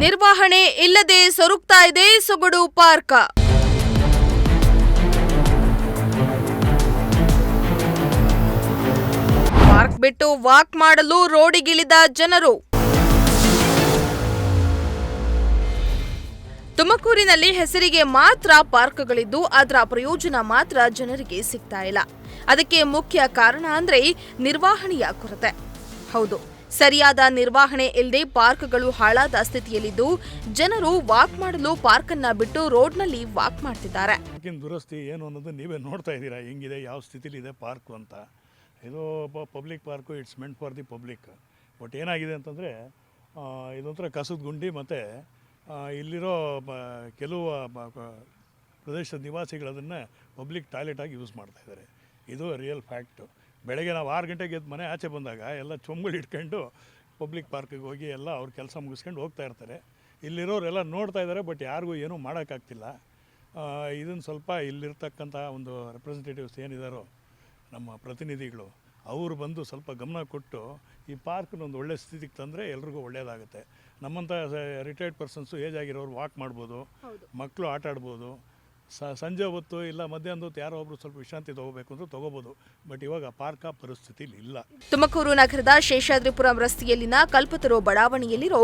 ನಿರ್ವಹಣೆ ಇಲ್ಲದೆ ಸೊರುಗ್ತಾ ಇದೆ ಸೊಗಡು ಪಾರ್ಕ. ಪಾರ್ಕ್ ಬಿಟ್ಟು ವಾಕ್ ಮಾಡಲು ರೋಡಿಗಿಳಿದ ಜನರು. ತುಮಕೂರಿನಲ್ಲಿ ಹೆಸರಿಗೆ ಮಾತ್ರ ಪಾರ್ಕ್ಗಳಿದ್ದು ಅದರ ಪ್ರಯೋಜನ ಮಾತ್ರ ಜನರಿಗೆ ಸಿಗ್ತಾ ಇಲ್ಲ. ಅದಕ್ಕೆ ಮುಖ್ಯ ಕಾರಣ ಅಂದ್ರೆ ನಿರ್ವಹಣೆಯ ಕೊರತೆ. ಹೌದು. ಸರಿಯಾದ ನಿರ್ವಹಣೆ ಇಲ್ಲದೆ ಪಾರ್ಕ್ಗಳು ಹಾಳಾದ ಸ್ಥಿತಿಯಲ್ಲಿದ್ದು, ಜನರು ವಾಕ್ ಮಾಡಲು ಪಾರ್ಕ್ ಅನ್ನ ಬಿಟ್ಟು ರೋಡ್ನಲ್ಲಿ ವಾಕ್ ಮಾಡ್ತಿದ್ದಾರೆ. ದುರಸ್ತಿ ಏನು ಅನ್ನೋದು ನೀವೇ ನೋಡ್ತಾ ಇದ್ದೀರಾ? ಹೆಂಗಿದೆ? ಯಾವ ಸ್ಥಿತಿಲಿದೆ ಪಾರ್ಕ್ ಅಂತ? ಇದು public park, it's meant for the public. But ಏನಾಗಿದೆ ಅಂತಂದರೆ ಇದೊಂಥರ ಕಸದ ಗುಂಡಿ ಮತ್ತು ಇಲ್ಲಿರೋ ಕೆಲವು ಪ್ರದೇಶದ ನಿವಾಸಿಗಳು ಅದನ್ನ ಪಬ್ಲಿಕ್ ಟಾಯ್ಲೆಟಾಗಿ ಯೂಸ್ ಮಾಡ್ತಾ ಇದ್ದಾರೆ. ಇದು ರಿಯಲ್ ಫ್ಯಾಕ್ಟು. ಬೆಳಗ್ಗೆ ನಾವು ಆರು ಗಂಟೆಗೆ ಎದ್ದು ಮನೆ ಆಚೆ ಬಂದಾಗ ಎಲ್ಲ ಚೊಂಬುಗಳು ಇಟ್ಕೊಂಡು ಪಬ್ಲಿಕ್ ಪಾರ್ಕಿಗೆ ಹೋಗಿ ಎಲ್ಲ ಅವ್ರ ಕೆಲಸ ಮುಗಿಸ್ಕೊಂಡು ಹೋಗ್ತಾ ಇರ್ತಾರೆ. ಇಲ್ಲಿರೋರೆಲ್ಲ ನೋಡ್ತಾ ಇದ್ದಾರೆ ಬಟ್ ಯಾರಿಗೂ ಏನೂ ಮಾಡೋಕ್ಕಾಗ್ತಿಲ್ಲ. ಇದನ್ನು ಸ್ವಲ್ಪ ಇಲ್ಲಿರ್ತಕ್ಕಂಥ ಒಂದು ರೆಪ್ರೆಸೆಂಟೇಟಿವ್ಸ್ ಏನಿದಾರೋ ನಮ್ಮ ಪ್ರತಿನಿಧಿಗಳು ಅವರು ಬಂದು ಸ್ವಲ್ಪ ಗಮನ ಕೊಟ್ಟು ಈ ಪಾರ್ಕ್ನ ಒಂದು ಒಳ್ಳೆ ಸ್ಥಿತಿಗೆ ತಂದರೆ ಎಲ್ರಿಗೂ ಒಳ್ಳೆಯದಾಗುತ್ತೆ ನಮ್ಮಂಥ ರಿಟೈರ್ಡ್ ಪರ್ಸನ್ಸು ಏಜ್ ಆಗಿರೋರು ವಾಕ್ ಮಾಡ್ಬೋದು ಮಕ್ಕಳು ಆಟ ಆಡ್ಬೋದು ಸಂಜೆ ಹೊತ್ತು ಇಲ್ಲ ಮಧ್ಯಾಹ್ನದ ಹೊತ್ತು ಯಾರೋ ಒಬ್ರು ಸ್ವಲ್ಪ ವಿಶ್ರಾಂತಿ ತಗೋಬೇಕು ಅಂದ್ರೆ ತಗೋಬಹುದು ಬಟ್ ಇವಾಗ ಪಾರ್ಕ ಆ ಪರಿಸ್ಥಿತಿಲಿ ಇಲ್ಲ. ತುಮಕೂರು ನಗರದ ಶೇಷಾದ್ರಿಪುರಂ ರಸ್ತೆಯಲ್ಲಿನ ಕಲ್ಪತರು ಬಡಾವಣೆಯಲ್ಲಿರೋ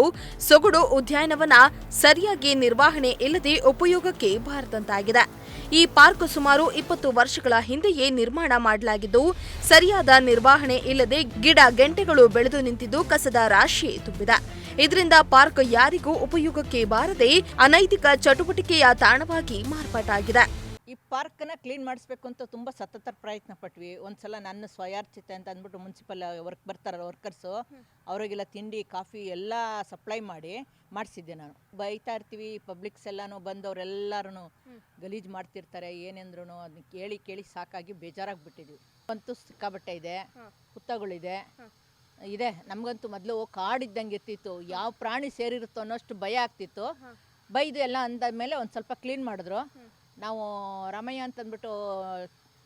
ಸೊಗಡು ಉದ್ಯಾನವನ ಸರಿಯಾಗಿ ನಿರ್ವಹಣೆ ಇಲ್ಲದೆ ಉಪಯೋಗಕ್ಕೆ ಬಾರದಂತಾಗಿದೆ. ಈ ಪಾರ್ಕ್ ಸುಮಾರು ಇಪ್ಪತ್ತು ವರ್ಷಗಳ ಹಿಂದೆಯೇ ನಿರ್ಮಾಣ ಮಾಡಲಾಗಿದ್ದು, ಸರಿಯಾದ ನಿರ್ವಹಣೆ ಇಲ್ಲದೆ ಗಿಡ, ಗೆಂಟೆಗಳು ಬೆಳೆದು ನಿಂತಿದ್ದು ಕಸದ ರಾಶಿ ತುಂಬಿದೆ. ಇದರಿಂದ ಪಾರ್ಕ್ ಯಾರಿಗೂ ಉಪಯೋಗಕ್ಕೆ ಬಾರದೆ ಅನೈತಿಕ ಚಟುವಟಿಕೆಯ ತಾಣವಾಗಿ ಮಾರ್ಪಾಟಾಗಿದೆ. ಪಾರ್ಕನ್ನ ಕ್ಲೀನ್ ಮಾಡಿಸ್ಬೇಕು ಅಂತ ತುಂಬ ಸತತ ಪ್ರಯತ್ನ ಪಟ್ವಿ ಒಂದ್ಸಲ ನನ್ನ ಸ್ವಯಾರ್ಚಿತ ಅಂತ ಅಂದ್ಬಿಟ್ಟು ಮುನ್ಸಿಪಲ್ ವರ್ಕ್ ಬರ್ತಾರಲ್ಲ ವರ್ಕರ್ಸು ಅವರಿಗೆಲ್ಲ ತಿಂಡಿ ಕಾಫಿ ಎಲ್ಲ ಸಪ್ಲೈ ಮಾಡಿ ಮಾಡಿಸಿದ್ದೆ ನಾನು. ಬೈತಾ ಇರ್ತೀವಿ ಪಬ್ಲಿಕ್ಸ್ ಎಲ್ಲನೂ ಬಂದವರೆಲ್ಲರೂ ಗಲೀಜು ಮಾಡ್ತಿರ್ತಾರೆ ಏನೆಂದ್ರು ಅದನ್ನ ಕೇಳಿ ಕೇಳಿ ಸಾಕಾಗಿ ಬೇಜಾರಾಗಿ ಬಿಟ್ಟಿದ್ವಿ ಅಂತೂ ಸಿಕ್ಕಾಬಟ್ಟೆ ಇದೆ ಹುತ್ತಗಳಿದೆ ಇದೆ ನಮಗಂತೂ ಮೊದಲು ಕಾಡಿದ್ದಂಗೆ ಇರ್ತಿತ್ತು. ಯಾವ ಪ್ರಾಣಿ ಸೇರಿರುತ್ತೋ ಅನ್ನೋಷ್ಟು ಭಯ ಆಗ್ತಿತ್ತು. ಬೈದು ಎಲ್ಲ ಅಂದಾದ್ಮೇಲೆ ಒಂದು ಸ್ವಲ್ಪ ಕ್ಲೀನ್ ಮಾಡಿದ್ರು. ನಾವು ರಾಮಯ್ಯ ಅಂತಂದ್ಬಿಟ್ಟು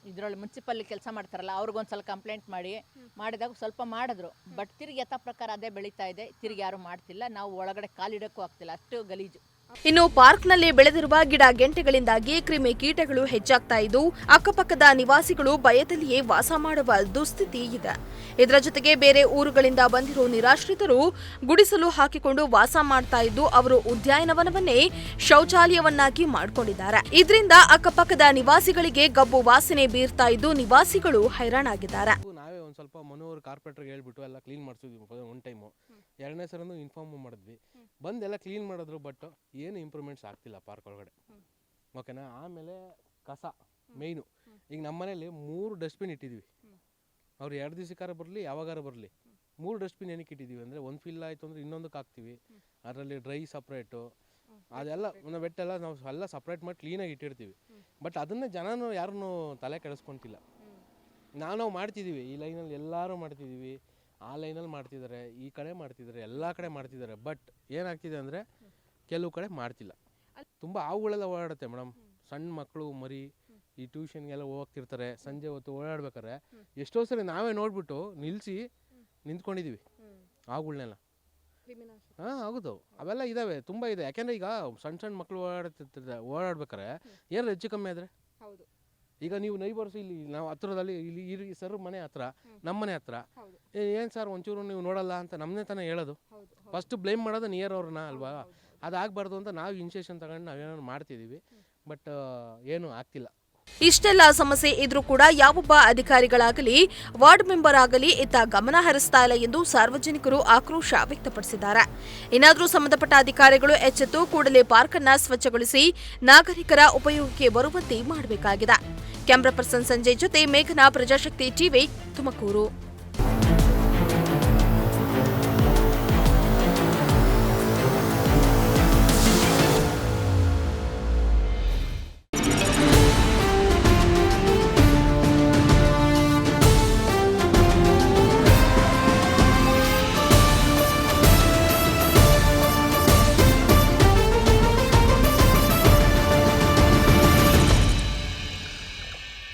ಇದರಲ್ಲಿ ಮುನ್ಸಿಪಲ್ ಕೆಲಸ ಮಾಡ್ತಾರಲ್ಲ ಅವ್ರಿಗೊಂದ್ಸಲ ಕಂಪ್ಲೇಂಟ್ ಮಾಡಿ. ಮಾಡಿದಾಗ ಸ್ವಲ್ಪ ಮಾಡಿದ್ರು. ಬಟ್ ತಿರುಗಿ ಯಥಾ ಪ್ರಕಾರ ಅದೇ ಬೆಳೀತಾ ಇದೆ. ತಿರುಗಿ ಯಾರು ಮಾಡ್ತಿಲ್ಲ. ನಾವು ಒಳಗಡೆ ಕಾಲಿಡೋಕ್ಕೂ ಆಗ್ತಿಲ್ಲ. ಅಷ್ಟು ಗಲೀಜು. ಇನ್ನು ಪಾರ್ಕ್ನಲ್ಲಿ ಬೆಳೆದಿರುವ ಗಿಡ ಗೆಂಟೆಗಳಿಂದಾಗಿ ಕ್ರಿಮಿ ಕೀಟಗಳು ಹೆಚ್ಚಾಗ್ತಾ ಇದ್ದು, ಅಕ್ಕಪಕ್ಕದ ನಿವಾಸಿಗಳು ಭಯದಲ್ಲಿಯೇ ವಾಸ ಮಾಡುವ ದುಸ್ಥಿತಿ ಇದೆ. ಇದರ ಜೊತೆಗೆ ಬೇರೆ ಊರುಗಳಿಂದ ಬಂದಿರೋ ನಿರಾಶ್ರಿತರು ಗುಡಿಸಲು ಹಾಕಿಕೊಂಡು ವಾಸ ಮಾಡ್ತಾ ಇದ್ದು, ಅವರು ಉದ್ಯಾನವನವನ್ನೇ ಶೌಚಾಲಯವನ್ನಾಗಿ ಮಾಡಿಕೊಂಡಿದ್ದಾರೆ. ಇದರಿಂದ ಅಕ್ಕಪಕ್ಕದ ನಿವಾಸಿಗಳಿಗೆ ಗಬ್ಬು ವಾಸನೆ ಬೀರ್ತಾ ಇದ್ದು, ನಿವಾಸಿಗಳು ಹೈರಾಣಾಗಿದ್ದಾರೆ. ಒಂದು ಸ್ವಲ್ಪ ಮನೆಯವರು ಕಾರ್ಪೆಟ್ರಿಗೆ ಹೇಳ್ಬಿಟ್ಟು ಎಲ್ಲ ಕ್ಲೀನ್ ಮಾಡಿಸಿದ್ವಿ ಒನ್ ಟೈಮು ಎರಡನೇ ಸರನು ಇನ್ಫಾರ್ಮ್ ಮಾಡಿದ್ವಿ. ಬಂದು ಎಲ್ಲ ಕ್ಲೀನ್ ಮಾಡಿದ್ರು ಬಟ್ ಏನು ಇಂಪ್ರೂವ್ಮೆಂಟ್ಸ್ ಆಗ್ತಿಲ್ಲ ಪಾರ್ಕ್ ಒಳಗಡೆ. ಓಕೆನಾ ಆಮೇಲೆ ಕಸ ಮೇಯ್ನು ಈಗ ನಮ್ಮ ಮನೇಲಿ ಮೂರು ಡಸ್ಟ್ಬಿನ್ ಇಟ್ಟಿದ್ವಿ. ಅವ್ರು ಎರಡು ದಿವಸಕ್ಕಾರ ಬರಲಿ, ಯಾವಾಗಾರ ಬರಲಿ. ಮೂರು ಡಸ್ಟ್ಬಿನ್ ಏನಕ್ಕೆ ಇಟ್ಟಿದ್ದೀವಿ ಅಂದರೆ ಒಂದು ಫಿಲ್ ಆಯಿತು ಅಂದರೆ ಇನ್ನೊಂದಕ್ಕೆ ಹಾಕ್ತೀವಿ. ಅದರಲ್ಲಿ ಡ್ರೈ ಸಪ್ರೇಟು ಅದೆಲ್ಲ ಬೆಟ್ಟೆಲ್ಲ ನಾವು ಎಲ್ಲ ಸಪ್ರೇಟ್ ಮಾಡಿ ಕ್ಲೀನಾಗಿ ಇಟ್ಟಿರ್ತೀವಿ. ಬಟ್ ಅದನ್ನೇ ಜನನೂ ಯಾರನ್ನೂ ತಲೆ ಕೆಡಿಸ್ಕೊಂತಿಲ್ಲ. ನಾವು ನಾವು ಮಾಡ್ತಿದ್ದೀವಿ. ಈ ಲೈನಲ್ಲಿ ಎಲ್ಲರೂ ಮಾಡ್ತಿದ್ದೀವಿ. ಆ ಲೈನಲ್ಲಿ ಮಾಡ್ತಿದ್ದಾರೆ ಈ ಕಡೆ ಮಾಡ್ತಿದ್ದಾರೆ ಎಲ್ಲ ಕಡೆ ಮಾಡ್ತಿದ್ದಾರೆ. ಬಟ್ ಏನಾಗ್ತಿದೆ ಅಂದರೆ ಕೆಲವು ಕಡೆ ಮಾಡ್ತಿಲ್ಲ. ತುಂಬ ಹಾವುಗಳೆಲ್ಲ ಓಡಾಡುತ್ತೆ ಮೇಡಮ್ ಸಣ್ಣ ಮಕ್ಕಳು ಮರಿ ಈ ಟ್ಯೂಷನ್ಗೆಲ್ಲ ಹೋಗ್ತಿರ್ತಾರೆ. ಸಂಜೆ ಹೊತ್ತು ಓಡಾಡ್ಬೇಕಾದ್ರೆ ಎಷ್ಟೋ ಸರಿ ನಾವೇ ನೋಡ್ಬಿಟ್ಟು ನಿಲ್ಲಿಸಿ ನಿಂತ್ಕೊಂಡಿದ್ದೀವಿ. ಹಾವುಗಳ್ನೆಲ್ಲ. ಹಾಂ ಹೌದು. ಅವೆಲ್ಲ ಇದಾವೆ ತುಂಬ ಇದೆ. ಯಾಕೆಂದರೆ ಈಗ ಸಣ್ಣ ಸಣ್ಣ ಮಕ್ಕಳು ಓಡಾಡ್ತಿರ್ತಾರೆ ಓಡಾಡ್ಬೇಕಾರೆ ಏನಾರು ಹೆಚ್ಚು ಕಮ್ಮಿ ಆದರೆ? ಈಗ ನೀವು ನೈಬರ್ಸ್ ಇಲ್ಲಿ ನಾವು ಹತ್ರದಲ್ಲಿ ಇಲ್ಲಿ ಇರಿ ಸರ್ ಮನೆ ಹತ್ರ ನಮ್ಮ ಮನೆ ಹತ್ರ. ಏನು ಸರ್ ಒಂಚೂರು ನೀವು ನೋಡಲ್ಲ ಅಂತ ನಮ್ನೆ ತಾನೇ ಹೇಳೋದು. ಫಸ್ಟ್ ಬ್ಲೇಮ್ ಮಾಡೋದು ನಿಯರ್ ಅವ್ರನ್ನ ಅಲ್ವಾ? ಅದಾಗಬಾರ್ದು ಅಂತ ನಾವು ಇನಿಷಿಯೇಷನ್ ತಗೊಂಡು ನಾವೇನಾದ್ರು ಮಾಡ್ತಿದ್ದೀವಿ ಬಟ್ ಏನೂ ಆಗ್ತಿಲ್ಲ. ಇಷ್ಟೆಲ್ಲ ಸಮಸ್ಯೆ ಇದ್ರೂ ಕೂಡ ಯಾವೊಬ್ಬ ಅಧಿಕಾರಿಗಳಾಗಲಿ ವಾರ್ಡ್ ಮೆಂಬರ್ ಆಗಲಿ ಇತ್ತ ಗಮನ ಹರಿಸ್ತಾ ಇಲ್ಲ ಎಂದು ಸಾರ್ವಜನಿಕರು ಆಕ್ರೋಶ ವ್ಯಕ್ತಪಡಿಸಿದ್ದಾರೆ. ಇನ್ನಾದರೂ ಸಂಬಂಧಪಟ್ಟ ಅಧಿಕಾರಿಗಳು ಎಚ್ಚೆತ್ತು ಕೂಡಲೇ ಪಾರ್ಕ್ ಅನ್ನ ಸ್ವಚ್ಛಗೊಳಿಸಿ ನಾಗರಿಕರ ಉಪಯೋಗಕ್ಕೆ ಬರುವಂತೆ ಮಾಡಬೇಕಾಗಿದೆ. ಕ್ಯಾಮರಾ ಪರ್ಸನ್ ಸಂಜಯ್ ಜೊತೆ ಮೇಘನಾ ಪ್ರಜಾಶಕ್ತಿ ಟಿವಿ ತುಮಕೂರು.